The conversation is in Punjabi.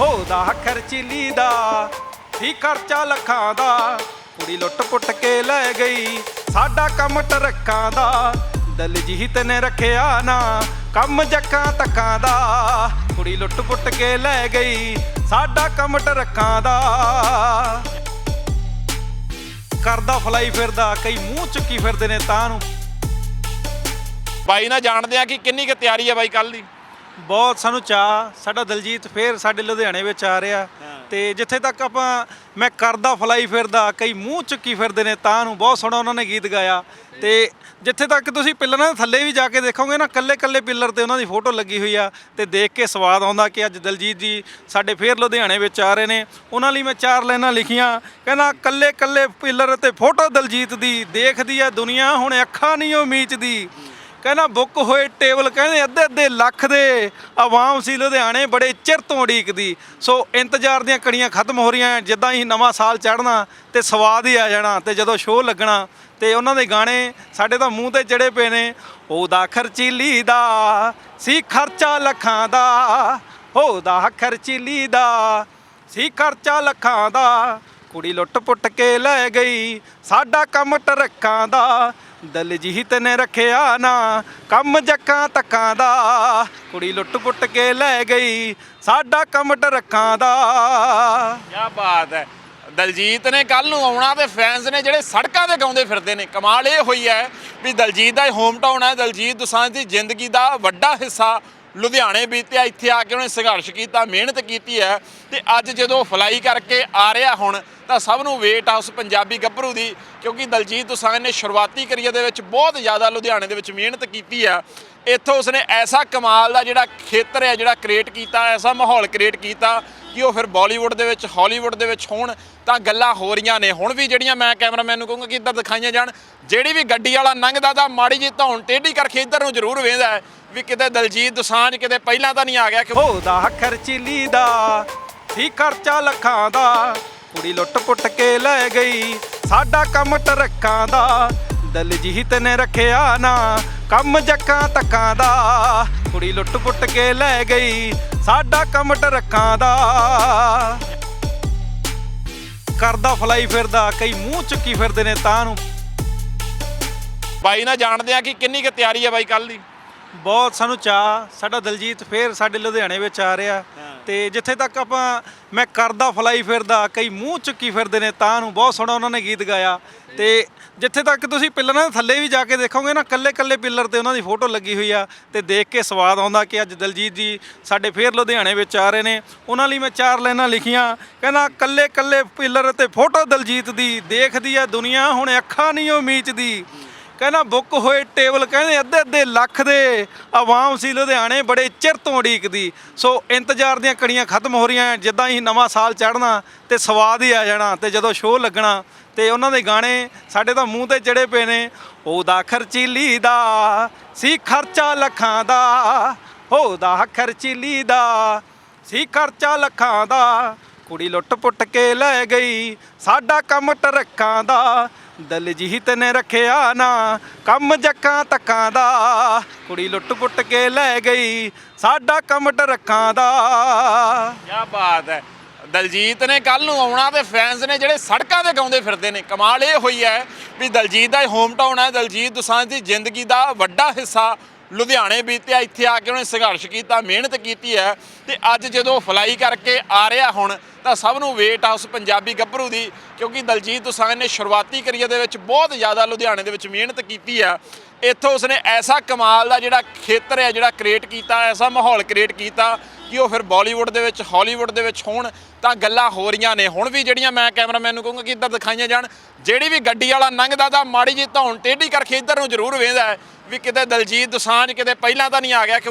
ਹੋਦਾ ਖਰਚੀਲੀ ਦਾ, ਹੀ ਖਰਚਾ ਲੱਖਾਂ ਦਾ। ਕੁੜੀ ਲੁੱਟ ਪੁੱਟ ਕੇ ਲੈ ਗਈ, ਸਾਡਾ ਕੰਮ ਟਰੱਕਾਂ ਦਾ। ਦਲਜੀਤ ਨੇ ਰੱਖਿਆ ਨਾ, ਕੰਮ ਜੱਕਾਂ ਤੱਕਾਂ ਦਾ। ਕੁੜੀ ਲੁੱਟ ਪੁੱਟ ਕੇ ਲੈ ਗਈ, ਸਾਡਾ ਕੰਮ ਟਰੱਕਾਂ ਦਾ। ਕਰਦਾ ਫਲਾਈ ਫਿਰਦਾ, ਕਈ ਮੂੰਹ ਚੁੱਕੀ ਫਿਰਦੇ ਨੇ ਤਾਂ ਨੂੰ। ਬਾਈ ਨਾ ਜਾਣਦੇ ਆ ਕਿ ਕਿੰਨੀ ਕੁ ਤਿਆਰੀ ਹੈ ਬਾਈ ਕੱਲ ਦੀ? ਬਹੁਤ ਸਾਨੂੰ ਚਾਹ ਸਾਡਾ ਦਲਜੀਤ ਫੇਰ ਸਾਡੇ ਲੁਧਿਆਣੇ ਵਿੱਚ ਆ ਰਿਹਾ। ਤੇ ਜਿੱਥੇ ਤੱਕ ਆਪਾਂ ਮੈਂ ਕਰਦਾ ਫਲਾਈ ਫਿਰਦਾ ਕਈ ਮੂੰਹ ਚੁੱਕੀ ਫਿਰਦੇ ਨੇ ਤਾਂ ਨੂੰ ਬਹੁਤ ਸੋਹਣਾ ਉਹਨਾਂ ਨੇ ਗੀਤ ਗਾਇਆ। ਤੇ ਜਿੱਥੇ ਤੱਕ ਤੁਸੀਂ ਪਿੱਲਰਾਂ ਦੇ ਥੱਲੇ ਵੀ ਜਾ ਕੇ ਦੇਖੋਗੇ ਨਾ ਕੱਲੇ ਕੱਲੇ ਪਿੱਲਰ ਤੇ ਉਹਨਾਂ ਦੀ ਫੋਟੋ ਲੱਗੀ ਹੋਈ ਆ ਤੇ ਦੇਖ ਕੇ ਸਵਾਦ ਆਉਂਦਾ ਕਿ ਅੱਜ ਦਲਜੀਤ ਜੀ ਸਾਡੇ ਫੇਰ ਲੁਧਿਆਣੇ ਵਿੱਚ ਆ ਰਹੇ ਨੇ। ਉਹਨਾਂ ਲਈ ਮੈਂ ਚਾਰ ਲਾਈਨਾਂ ਲਿਖੀਆਂ ਕਹਿੰਦਾ ਕੱਲੇ ਕੱਲੇ ਪਿੱਲਰ ਤੇ ਫੋਟੋ ਦਲਜੀਤ ਦੀ ਦੇਖਦੀ ਆ ਦੁਨੀਆ ਹੁਣ ਅੱਖਾਂ ਨਹੀਂ ਉਹ ਮੀਚਦੀ। ਕਹਿੰਦਾ ਬੁੱਕ ਹੋਏ ਟੇਬਲ ਕਹਿੰਦੇ ਅੱਧੇ ਅੱਧੇ ਲੱਖ ਦੇ ਆਵਾਮ ਸੀ ਲੁਧਿਆਣੇ ਬੜੇ ਚਿਰ ਤੋਂ ਉਡੀਕਦੀ। ਸੋ ਇੰਤਜ਼ਾਰ ਦੀਆਂ ਕੜੀਆਂ ਖਤਮ ਹੋ ਰਹੀਆਂ ਜਿੱਦਾਂ ਹੀ ਨਵਾਂ ਸਾਲ ਚੜ੍ਹਨਾ ਤੇ ਸਵਾਦ ਹੀ ਆ ਜਾਣਾ ਤੇ ਜਦੋਂ ਸ਼ੋਅ ਲੱਗਣਾ ਤੇ ਉਹਨਾਂ ਦੇ ਗਾਣੇ ਸਾਡੇ ਤਾਂ ਮੂੰਹ ਤੇ ਚੜੇ ਪਏ ਨੇ, ਉਹਦਾ ਖਰਚੀਲੀ ਦਾ ਸੀ ਖਰਚਾ ਲੱਖਾਂ ਦਾ, ਉਹਦਾ ਖਰਚੀਲੀ ਦਾ ਸੀ ਖਰਚਾ ਲੱਖਾਂ ਦਾ, ਕੁੜੀ ਲੁੱਟ ਪੁੱਟ ਕੇ ਲੈ ਗਈ ਸਾਡਾ ਕੰਮ ਟਰੱਕਾਂ ਦਾ ਦਲਜੀਤ ਨੇ ਰੱਖਿਆ ਨਾ, ਕੰਮ ਜੱਕਾਂ ਤੱਕਾਂ ਦਾ। ਕੁੜੀ ਲੁੱਟ ਪੁੱਟ ਕੇ ਲੈ ਗਈ ਸਾਡਾ ਕੰਮ ਟਰੱਕਾਂ ਦਾ। ਕੀ ਬਾਤ ਹੈ। ਦਲਜੀਤ ਨੇ ਕੱਲ ਨੂੰ ਆਉਣਾ ਤੇ ਫੈਨਸ ਨੇ ਜਿਹੜੇ ਸੜਕਾਂ ਤੇ ਗਾਉਂਦੇ ਫਿਰਦੇ ਨੇ, ਕਮਾਲ ਇਹ ਹੋਈ ਹੈ ਵੀ ਦਲਜੀਤ ਦਾ ਹੋਮ ਟਾਊਨ ਹੈ। ਦਲਜੀਤ ਦੁਸਾਂਝ ਦੀ ਜ਼ਿੰਦਗੀ ਦਾ ਵੱਡਾ ਹਿੱਸਾ ਲੁਧਿਆਣੇ ਬੀਤਿਆ, ਇੱਥੇ ਆ ਕੇ ਉਹਨੇ ਸੰਘਰਸ਼ ਕੀਤਾ, ਮਿਹਨਤ ਕੀਤੀ ਹੈ ਤੇ ਅੱਜ ਜਦੋਂ ਫਲਾਈ ਕਰਕੇ ਆ ਰਿਹਾ ਹੁਣ, ਤਾਂ ਸਭ ਨੂੰ ਵੇਟ ਆ ਉਸ ਪੰਜਾਬੀ ਗੱਭਰੂ ਦੀ, ਕਿਉਂਕਿ ਦਲਜੀਤ ਦੋਸਾਂਝ ਨੇ ਸ਼ੁਰੂਆਤੀ ਕਰੀਅਰ ਦੇ ਵਿੱਚ ਬਹੁਤ ਜ਼ਿਆਦਾ ਲੁਧਿਆਣੇ ਦੇ ਵਿੱਚ ਮਿਹਨਤ ਕੀਤੀ ਆ ਇੱਥੋਂ ਉਸਨੇ ਐਸਾ ਕਮਾਲ ਦਾ ਜਿਹੜਾ ਖੇਤਰ ਹੈ, ਜਿਹੜਾ ਕ੍ਰੀਏਟ ਕੀਤਾ, ਐਸਾ ਮਾਹੌਲ ਕ੍ਰੀਏਟ ਕੀਤਾ ਕਿ ਉਹ ਫਿਰ ਬਾਲੀਵੁੱਡ ਦੇ ਵਿੱਚ, ਹਾਲੀਵੁੱਡ ਦੇ ਵਿੱਚ ਹੋਣ, ਤਾਂ ਗੱਲਾਂ ਹੋ ਰਹੀਆਂ ਨੇ। ਹੁਣ ਵੀ ਜਿਹੜੀਆਂ ਮੈਂ ਕੈਮਰਾਮੈਨ ਨੂੰ ਕਹੂੰਗਾ ਕਿ ਇੱਧਰ ਦਿਖਾਈਆਂ ਜਾਣ, ਜਿਹੜੀ ਵੀ ਗੱਡੀ ਵਾਲਾ ਲੰਘਦਾ ਤਾਂ ਮਾੜੀ ਜੀ ਧੌਣ, ਟੇਢੀ ਕਰਕੇ ਇੱਧਰ ਨੂੰ ਜ਼ਰੂਰ ਵੇਂਦਾ ਵੀ ਕਿਤੇ ਦਲਜੀਤ ਦੋਸਾਂਝ ਕਿਤੇ ਪਹਿਲਾਂ ਤਾਂ ਨਹੀਂ ਆ ਗਿਆ ਕਿ ਉਹਦਾ ਖਰਚੀਲੀ ਦਾ ਸੀ ਖਰਚਾ ਲੱਖਾਂ ਦਾ। ਕੁੜੀ ਲੁੱਟ ਪੁੱਟ ਕੇ ਲੈ ਗਈ ਸਾਡਾ ਕੰਮ ਟਰੱਕਾਂ ਦਾ। ਦਲਜੀਤ ਨੇ ਰੱਖਿਆ ਨਾ ਕੰਮ ਜੱਕਾਂ ਤੱਕਾਂ ਦਾ। ਕੁੜੀ ਲੁੱਟ ਪੁੱਟ ਕੇ ਲੈ ਗਈ ਸਾਡਾ ਕੰਮ ਟਰੱਕਾਂ ਦਾ। ਕਰਦਾ ਫਲਾਈ ਫਿਰਦਾ ਕਈ ਮੂੰਹ ਚੁੱਕੀ ਫਿਰਦੇ ਨੇ ਤਾਂ ਨੂੰ। ਬਾਈ ਨਾ ਜਾਣਦੇ ਆ ਕਿ ਕਿੰਨੀ ਕੁ ਤਿਆਰੀ ਹੈ ਬਾਈ ਕੱਲ ਦੀ? ਬਹੁਤ ਸਾਨੂੰ ਚਾਹ ਸਾਡਾ ਦਲਜੀਤ ਫੇਰ ਸਾਡੇ ਲੁਧਿਆਣੇ ਵਿੱਚ ਆ ਰਿਹਾ। ਤੇ ਜਿੱਥੇ ਤੱਕ ਆਪਾਂ ਮੈਂ ਕਰਦਾ ਫਲਾਈ ਫਿਰਦਾ ਕਈ ਮੂੰਹ ਚੁੱਕੀ ਫਿਰਦੇ ਨੇ ਤਾਂ ਨੂੰ ਬਹੁਤ ਸੋਹਣਾ ਉਹਨਾਂ ਨੇ ਗੀਤ ਗਾਇਆ। ਤੇ ਜਿੱਥੇ ਤੱਕ ਤੁਸੀਂ ਪਿੱਲਰਾਂ ਦੇ ਥੱਲੇ ਵੀ ਜਾ ਕੇ ਦੇਖੋਗੇ ਨਾ ਕੱਲੇ ਕੱਲੇ ਪਿੱਲਰ ਤੇ ਉਹਨਾਂ ਦੀ ਫੋਟੋ ਲੱਗੀ ਹੋਈ ਆ ਤੇ ਦੇਖ ਕੇ ਸਵਾਦ ਆਉਂਦਾ ਕਿ ਅੱਜ ਦਲਜੀਤ ਜੀ ਸਾਡੇ ਫੇਰ ਲੁਧਿਆਣੇ ਵਿੱਚ ਆ ਰਹੇ ਨੇ। ਉਹਨਾਂ ਲਈ ਮੈਂ ਚਾਰ ਲਾਈਨਾਂ ਲਿਖੀਆਂ ਕਹਿੰਦਾ ਕੱਲੇ ਕੱਲੇ ਪਿੱਲਰ ਤੇ ਫੋਟੋ ਦਲਜੀਤ ਦੀ ਦੇਖਦੀ ਆ ਦੁਨੀਆ ਹੁਣ ਅੱਖਾਂ ਨਹੀਂ ਉਹ ਮੀਚਦੀ। ਕਹਿੰਦਾ ਬੁੱਕ ਹੋਏ ਟੇਬਲ ਕਹਿੰਦੇ ਅੱਧੇ ਅੱਧੇ ਲੱਖ ਦੇ ਆਵਾਮ ਸੀ ਲੁਧਿਆਣੇ ਬੜੇ ਚਿਰ ਤੋਂ ਉਡੀਕਦੀ। ਸੋ ਇੰਤਜ਼ਾਰ ਦੀਆਂ ਕੜੀਆਂ ਖਤਮ ਹੋ ਰਹੀਆਂ ਜਿੱਦਾਂ ਹੀ ਨਵਾਂ ਸਾਲ ਚੜ੍ਹਨਾ ਤੇ ਸਵਾਦ ਹੀ ਆ ਜਾਣਾ ਤੇ ਜਦੋਂ ਸ਼ੋਅ ਲੱਗਣਾ ਤੇ ਉਹਨਾਂ ਦੇ ਗਾਣੇ ਸਾਡੇ ਤਾਂ ਮੂੰਹ ਤੇ ਚੜੇ ਪਏ ਨੇ, ਉਹਦਾ ਖਰਚੀਲੀ ਦਾ ਸੀ ਖਰਚਾ ਲੱਖਾਂ ਦਾ, ਉਹਦਾ ਖਰਚੀਲੀ ਦਾ ਸੀ ਖਰਚਾ ਲੱਖਾਂ ਦਾ, ਕੁੜੀ ਲੁੱਟ ਪੁੱਟ ਕੇ ਲੈ ਗਈ ਸਾਡਾ ਕੰਮ ਟਰੱਕਾਂ ਦਾ ਦਲਜੀਤ ਨੇ ਰੱਖਿਆ ਨਾ, ਕੰਮ ਜੱਕਾਂ ਤੱਕਾਂ ਦਾ। ਕੁੜੀ ਲੁੱਟ ਪੁੱਟ ਕੇ ਲੈ ਗਈ, ਸਾਡਾ ਕੰਮ ਟਰੱਕਾਂ ਦਾ। ਕੀ ਬਾਤ ਹੈ। ਦਲਜੀਤ ਨੇ ਕੱਲ ਨੂੰ ਆਉਣਾ ਤੇ ਫੈਨਸ ਨੇ ਜਿਹੜੇ ਸੜਕਾਂ ਤੇ ਗਾਉਂਦੇ ਫਿਰਦੇ ਨੇ, ਕਮਾਲ ਇਹ ਹੋਈ ਹੈ ਵੀ ਦਲਜੀਤ ਦਾ ਹੋਮ ਟਾਊਨ ਹੈ। ਦਲਜੀਤ ਦੁਸਾਂਝ ਦੀ ਜ਼ਿੰਦਗੀ ਦਾ ਵੱਡਾ ਹਿੱਸਾ ਲੁਧਿਆਣੇ ਬੀਤਿਆ, ਇੱਥੇ ਆ ਕੇ ਉਹਨੇ ਸੰਘਰਸ਼ ਕੀਤਾ, ਮਿਹਨਤ ਕੀਤੀ ਹੈ ਤੇ ਅੱਜ ਜਦੋਂ ਫਲਾਈ ਕਰਕੇ ਆ ਰਿਹਾ ਹੁਣ, ਤਾਂ ਸਭ ਨੂੰ ਵੇਟ ਆ ਉਸ ਪੰਜਾਬੀ ਗੱਭਰੂ ਦੀ, ਕਿਉਂਕਿ ਦਲਜੀਤ ਦੋਸਾਂਝ ਨੇ ਸ਼ੁਰੂਆਤੀ ਕਰੀਅਰ ਦੇ ਵਿੱਚ ਬਹੁਤ ਜ਼ਿਆਦਾ ਲੁਧਿਆਣੇ ਦੇ ਵਿੱਚ ਮਿਹਨਤ ਕੀਤੀ ਆ ਇੱਥੋਂ ਉਸਨੇ ਐਸਾ ਕਮਾਲ ਦਾ ਜਿਹੜਾ ਖੇਤਰ ਹੈ, ਜਿਹੜਾ ਕ੍ਰੀਏਟ ਕੀਤਾ, ਐਸਾ ਮਾਹੌਲ ਕ੍ਰੀਏਟ ਕੀਤਾ ਕਿ ਉਹ ਫਿਰ ਬਾਲੀਵੁੱਡ ਦੇ ਵਿੱਚ ਹਾਲੀਵੁੱਡ ਦੇ ਵਿੱਚ ਹੋਣ, ਤਾਂ ਗੱਲਾਂ ਹੋ ਰਹੀਆਂ ਨੇ। ਹੁਣ ਵੀ ਜਿਹੜੀਆਂ ਮੈਂ ਕੈਮਰਾਮੈਨ ਨੂੰ ਕਹੂੰਗਾ ਕਿ ਇੱਧਰ ਦਿਖਾਈਆਂ ਜਾਣ, ਜਿਹੜੀ ਵੀ ਗੱਡੀ ਵਾਲਾ ਲੰਘਦਾ ਤਾਂ ਮਾੜੀ ਜੀ ਧੌਣ ਟੇਢੀ ਕਰਕੇ ਇੱਧਰ ਨੂੰ ਜ਼ਰੂਰ ਵੇਂਦਾ ਵੀ ਕਿਤੇ ਦਲਜੀਤ ਦੋਸਾਂਝ ਕਿਤੇ ਪਹਿਲਾਂ ਤਾਂ ਨਹੀਂ ਆ ਗਿਆ ਕਿ